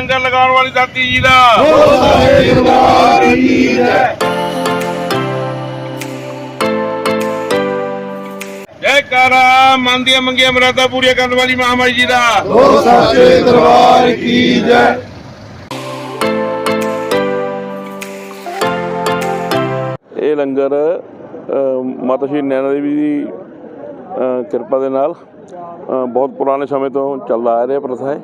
ਲੰਗਰ ਲਗਾਉਣ ਵਾਲੀ ਦਾਤੀ ਜੀ ਦਾ। ਜੈਕਾਰਾ ਮਨ ਦੀਆਂ ਮੰਗੀਆਂ ਮੁਰਾਦਾਂ ਪੂਰੀਆਂ ਕਰਨ ਵਾਲੀ ਮਹਾਮਾਈ ਜੀ ਦਾ। ਹੋ ਸੱਚੇ ਦਰਬਾਰ ਕੀ ਜੈ ਇਹ ਲੰਗਰ ਮਾਤਾ ਸ਼੍ਰੀ ਨੈਣਾ ਦੇਵੀ ਦੀ ਕਿਰਪਾ ਦੇ ਨਾਲ ਬਹੁਤ ਪੁਰਾਣੇ ਸਮੇਂ ਤੋਂ ਚੱਲਦਾ ਆ ਰਿਹਾ ਪ੍ਰਥਾ ਹੈ।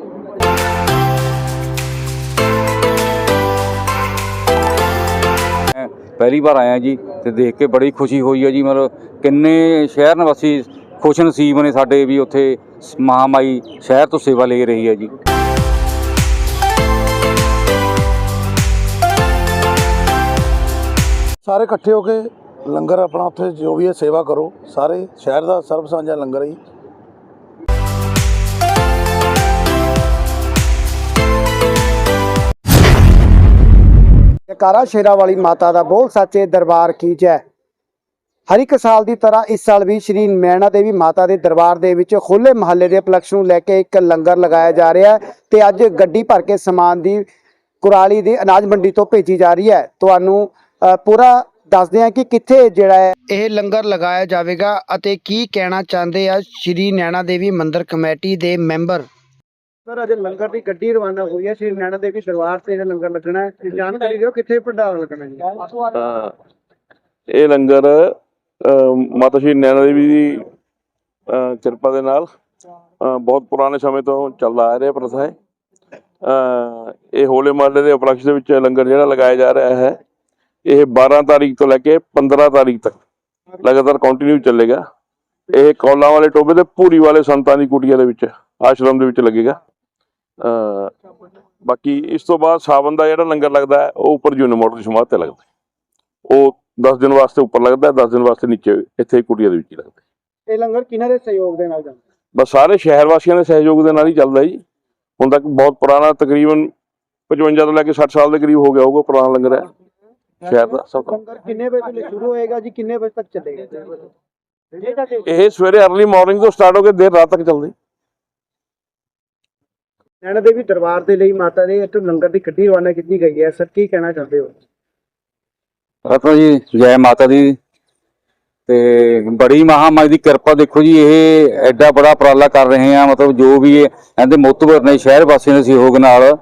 ਪਹਿਲੀ ਵਾਰ ਆਇਆ ਜੀ ਤੇ ਦੇਖ ਕੇ ਬੜੀ ਖੁਸ਼ੀ ਹੋਈ ਹੈ ਜੀ, ਮਤਲਬ ਕਿੰਨੇ ਸ਼ਹਿਰ ਨਿਵਾਸੀ ਖੁਸ਼ ਨਸੀਬ ਨੇ ਸਾਡੇ ਵੀ ਉੱਥੇ ਸ- ਮਹਾਮਾਈ ਸ਼ਹਿਰ ਤੋਂ ਸੇਵਾ ਲੈ ਰਹੀ ਹੈ ਜੀ। ਸਾਰੇ ਇਕੱਠੇ ਹੋ ਕੇ ਲੰਗਰ ਆਪਣਾ ਉੱਥੇ ਜੋ ਵੀ ਹੈ ਸੇਵਾ ਕਰੋ, ਸਾਰੇ ਸ਼ਹਿਰ ਦਾ ਸਰਬ ਸਾਂਝਾ ਲੰਗਰ ਹੈ ਜੀ। ਸ਼ੇਰਾ ਵਾਲੀ ਮਾਤਾ ਦਾ ਬੋਲ ਸੱਚੇ ਦਰਬਾਰ ਕੀ ਜੈ ਹਰ ਇੱਕ ਸਾਲ ਦੀ ਤਰ੍ਹਾਂ ਇਸ ਸਾਲ ਵੀ ਸ਼੍ਰੀ ਮੈਣਾ ਦੇਵੀ ਮਾਤਾ ਦੇ ਦਰਬਾਰ ਦੇ ਵਿੱਚ ਖੁੱਲੇ ਮਹੱਲੇ ਦੇ ਉਪਲਕਸ਼ ਨੂੰ ਲੈ ਕੇ ਇੱਕ ਲੰਗਰ ਲਗਾਇਆ ਜਾ ਰਿਹਾ ਹੈ ਤੇ ਅੱਜ ਗੱਡੀ ਭਰ ਕੇ ਸਮਾਨ ਦੀ ਕੁਰਾਲੀ ਦੀ ਅਨਾਜ ਮੰਡੀ ਤੋਂ ਭੇਜੀ ਜਾ ਰਹੀ ਹੈ ਤੁਹਾਨੂੰ ਪੂਰਾ ਦੱਸਦੇ ਹਾਂ ਕਿ ਕਿੱਥੇ ਜਿਹੜਾ ਹੈ ਇਹ ਲੰਗਰ ਲਗਾਇਆ ਜਾਵੇਗਾ ਅਤੇ ਕੀ ਕਹਿਣਾ ਚਾਹੁੰਦੇ ਆ ਸ਼੍ਰੀ ਨੈਣਾ ਦੇਵੀ ਮੰਦਿਰ ਕਮੇਟੀ ਦੇ ਮੈਂਬਰ ਸਰ ਅੱਜ ਲੰਗਰ ਦੀ ਗੱਡੀ ਰਵਾਨਾ ਹੋਈ ਹੈ। ਸ਼੍ਰੀ ਨੈਣਾ ਦੇਵੀ ਦਰਬਾਰ ਤੇ ਇਹ ਲੰਗਰ ਲੱਗਣਾ ਹੈ। ਜਾਣਕਾਰੀ ਦਿਓ ਕਿੱਥੇ ਪੰਡਾਲ ਲੱਗਣਾ ਜੀ। ਅ, ਇਹ ਲੰਗਰ ਅ, ਮਾਤਾ ਸ਼੍ਰੀ ਨੈਣਾ ਦੇਵੀ ਦੀ ਅ, ਕਿਰਪਾ ਦੇ ਨਾਲ ਅ, ਬਹੁਤ ਪੁਰਾਣੇ ਸਮੇਂ ਤੋਂ ਚੱਲਦਾ ਆ ਰਿਹਾ ਪ੍ਰਥਾ ਹੈ। ਅ, ਇਹ ਹੋਲੇ ਮਹੱਲੇ ਦੇ ਉਪਲਕਸ਼ ਦੇ ਵਿੱਚ ਲੰਗਰ ਜਿਹੜਾ ਲਗਾਇਆ ਜਾ ਰਿਹਾ ਹੈ ਇਹ 12 ਤਾਰੀਖ ਤੋਂ ਲੈ ਕੇ 15 ਤਾਰੀਖ ਤੱਕ ਲਗਾਤਾਰ ਕੰਟੀਨਿਊ ਚੱਲੇਗਾ। ਇਹ ਕੌਲਾਂ ਵਾਲੇ ਟੋਬੇ ਤੇ ਪੂਰੀ ਵਾਲੇ ਸੰਤਾਂ ਦੀ ਕੁਟੀਆਂ ਦੇ ਵਿੱਚ ਆਸ਼ਰਮ ਦੇ ਵਿੱਚ ਲੱਗੇਗਾ। ਬਾਕੀ ਇਸ ਤੋਂ ਬਾਅਦ ਸਾਵਨ ਦਾ ਜਿਹੜਾ ਲੰਗਰ ਲੱਗਦਾ ਹੈ ਉਹ ਉੱਪਰ ਜੂਨ ਦੀ ਸਮਾਧ ਤੇ ਲੱਗਦਾ ਹੈ। ਉਹ 10 ਦਿਨ ਵਾਸਤੇ ਉੱਪਰ ਲੱਗਦਾ ਹੈ 10 ਦਿਨ ਵਾਸਤੇ ਨੀਚੇ ਇੱਥੇ ਕੁਟੀਆਂ ਦੇ ਵਿੱਚ ਹੀ ਲੱਗਦਾ ਹੈ। ਇਹ ਲੰਗਰ ਕਿਹਨਾਂ ਦੇ ਸਹਿਯੋਗ ਦੇ ਨਾਲ ਜਾਂਦਾ ਬਸ ਸਾਰੇ ਸ਼ਹਿਰ ਵਾਸੀਆਂ ਦੇ ਸਹਿਯੋਗ ਦੇ ਨਾਲ ਹੀ ਚੱਲਦਾ ਜੀ। ਹੁਣ ਤੱਕ ਬਹੁਤ ਪੁਰਾਣਾ ਤਕਰੀਬਨ 55 ਤੋਂ ਲੈ ਕੇ 60 ਸਾਲ ਦੇ ਕਰੀਬ ਹੋ ਗਿਆ ਹੋਊਗਾ ਪੁਰਾਣਾ ਲੰਗਰ ਹੈ। ਸ਼ਹਿਰ ਦਾ ਸਭ ਤੋਂ ਲੰਗਰ ਕਿੰਨੇ ਵਜੇ ਤੋਂ ਸ਼ੁਰੂ ਹੋਏਗਾ ਜੀ ਕਿੰਨੇ ਵਜੇ ਤੱਕ ਚੱਲੇਗਾ ਇਹ ਸਵੇਰੇ ਅਰਲੀ ਮਾਰਨਿੰਗ ਤੋਂ ਸਟਾਰਟ ਹੋ ਕੇ ਦੇਰ ਰਾਤ ਤੱਕ ਚੱਲਦਾ। ਹੈ। ਨੈਣਾ ਦੇਵੀ ਦਰਬਾਰ ਦੇ ਲਈ ਮਾਤਾ ਦੇ ਇੱਥੋਂ ਲੰਗਰ ਦੀ ਗੱਡੀ ਰਵਾਨਾ ਕੀਤੀ ਗਈ ਹੈ। ਸਰ, ਕੀ ਕਹਿਣਾ ਚਾਹੁੰਦੇ ਹੋ? ਰਤਨ ਜੀ, ਜੈ ਮਾਤਾ ਦੀ ਤੇ ਬੜੀ ਮਹਾਮਾਈ ਦੀ ਕਿਰਪਾ ਦੇਖੋ ਜੀ, ਇਹ ਐਡਾ ਬੜਾ ਉਪਰਾਲਾ ਕਰ ਰਹੇ ਆ ਮਤਲਬ ਜੋ ਵੀ ਇਹਦੇ ਮੋਤਬਰ ਨੇ, ਸ਼ਹਿਰ ਵਾਸੀਆਂ ਦੇ ਸਹਿਯੋਗ ਨਾਲ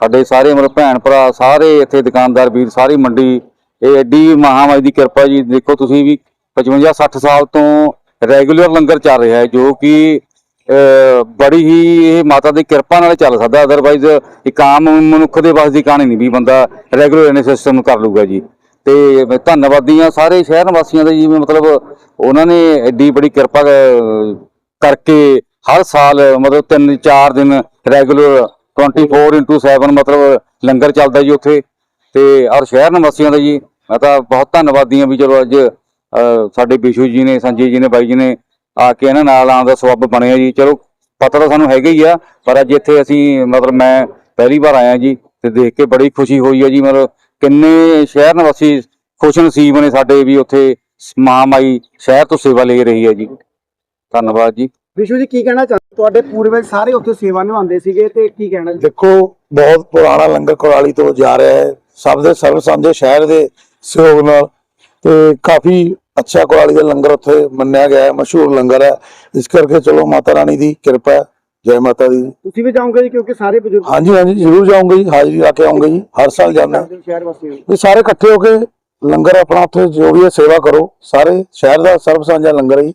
ਸਾਡੇ ਸਾਰੇ ਮਤਲਬ ਭੈਣ ਭਰਾ, ਸਾਰੇ ਇੱਥੇ ਦੁਕਾਨਦਾਰ ਵੀਰ, ਸਾਰੀ ਮੰਡੀ, ਇਹ ਐਡੀ ਮਹਾਮਾਈ ਦੀ ਕਿਰਪਾ ਜੀ। ਦੇਖੋ ਤੁਸੀਂ ਵੀ 55 60 ਸਾਲ ਤੋਂ ਰੈਗੂਲਰ ਲੰਗਰ ਚੱਲ ਰਿਹਾ ਹੈ, ਜੋ ਕਿ ਬੜੀ ਹੀ ਇਹ ਮਾਤਾ ਦੀ ਕਿਰਪਾ ਨਾਲ ਚੱਲ ਸਕਦਾ ਅਦਰਵਾਈਜ਼ ਇੱਕ ਆਮ ਮਨੁੱਖ ਦੇ ਵੱਸ ਦੀ ਕਹਾਣੀ ਨਹੀਂ ਵੀ ਬੰਦਾ ਰੈਗੂਲਰ ਇਹਨੇ ਸਿਸਟਮ ਕਰ ਲੂਗਾ ਜੀ। ਤੇ ਮੈਂ ਧੰਨਵਾਦੀ ਹਾਂ ਸਾਰੇ ਸ਼ਹਿਰ ਵਾਸੀਆਂ ਦੇ ਜਿਵੇਂ ਮਤਲਬ ਉਹਨਾਂ ਨੇ ਐਡੀ ਬੜੀ ਕਿਰਪਾ ਕਰਕੇ ਹਰ ਸਾਲ ਮਤਲਬ 3-4 ਦਿਨ ਰੈਗੂਲਰ 24/7 ਮਤਲਬ ਲੰਗਰ ਚੱਲਦਾ ਜੀ ਉੱਥੇ। ਤੇ ਔਰ ਸ਼ਹਿਰ ਨਿਵਾਸੀਆਂ ਦਾ ਜੀ ਮੈਂ ਤਾਂ ਬਹੁਤ ਧੰਨਵਾਦੀ ਹਾਂ ਵੀ ਚਲੋ ਅੱਜ ਅਹ, ਸਾਡੇ ਬਿਸ਼ੂ ਜੀ ਨੇ ਸੰਜੇ ਜੀ ਨੇ ਬਾਈ ਜੀ ਨੇ ਆ ਕੇ ਇਹਨਾਂ ਨਾਲ ਆਉਣ ਦਾ ਸਬੱਬ ਬਣਿਆ ਜੀ। ਚਲੋ ਪਤਾ ਤਾਂ ਸਾਨੂੰ ਹੈਗਾ ਹੀ ਆ ਪਰ ਅੱਜ ਇੱਥੇ ਅਸੀਂ ਮਤਲਬ ਮੈਂ ਪਹਿਲੀ ਵਾਰ ਆਇਆ ਜੀ ਤੇ ਦੇਖ ਕੇ ਬੜੀ ਖੁਸ਼ੀ ਹੋਈ ਹੈ ਜੀ। ਮਤਲਬ ਕਿੰਨੇ ਸ਼ਹਿਰ ਨਿਵਾਸੀ ਖੁਸ਼ ਨਸੀਬ ਨੇ ਸਾਡੇ ਵੀ ਉੱਥੇ ਮਹਾਮਾਈ ਸ਼ਹਿਰ ਤੋਂ ਸੇਵਾ ਲੈ ਰਹੀ ਹੈ ਜੀ। ਧੰਨਵਾਦ ਜੀ। ਵਿਸ਼ੂ ਜੀ ਕੀ ਕਹਿਣਾ ਚਾਹੁੰਦੇ? ਤੁਹਾਡੇ ਪੂਰਵਜ ਸਾਰੇ ਉੱਥੇ ਸੇਵਾ ਨਿਭਾਉਂਦੇ ਸੀਗੇ ਤੇ ਕੀ ਕਹਿਣਾ ਜੀ? ਦੇਖੋ ਬਹੁਤ ਪੁਰਾਣਾ ਲੰਗਰ ਕੁਰਾਲੀ ਤੋਂ ਜਾ ਰਿਹਾ ਹੈ। ਸਭ ਦੇ ਸਰਬ ਸਾਂਝੇ ਸ਼ਹਿਰ ਦੇ ਸਹਿਯੋਗ ਨਾਲ ਤੇ ਕਾਫੀ ਅੱਛਾ ਕੁਰਾਲੀ ਦਾ ਲੰਗਰ ਉੱਥੇ ਮੰਨਿਆ ਗਿਆ ਹੈ ਮਸ਼ਹੂਰ ਲੰਗਰ ਹੈ। ਇਸ ਕਰਕੇ ਚਲੋ ਮਾਤਾ ਰਾਣੀ ਦੀ ਕਿਰਪਾ ਹੈ। ਜੈ ਮਾਤਾ ਦੀ। ਤੁਸੀਂ ਵੀ ਜਾਓਗੇ ਜੀ ਕਿਉਂਕਿ ਸਾਰੇ ਬਜ਼ੁਰਗ ਹਾਂਜੀ ਹਾਂਜੀ ਜ਼ਰੂਰ ਜਾਊਂਗਾ ਜੀ ਹਾਜ਼ਰੀ ਲਾ ਕੇ ਆਉਂਗਾ ਜੀ ਹਰ ਸਾਲ ਜਾਂਦਾ ਸ਼ਹਿਰ ਵਾਸੀ ਸਾਰੇ ਇਕੱਠੇ ਹੋ ਕੇ ਲੰਗਰ ਆਪਣਾ ਉੱਥੇ ਜੋ ਵੀ ਹੈ ਸੇਵਾ ਕਰੋ। ਸਾਰੇ ਸ਼ਹਿਰ ਦਾ ਸਰਬ ਸਾਂਝਾ ਲੰਗਰ ਹੈ ਜੀ।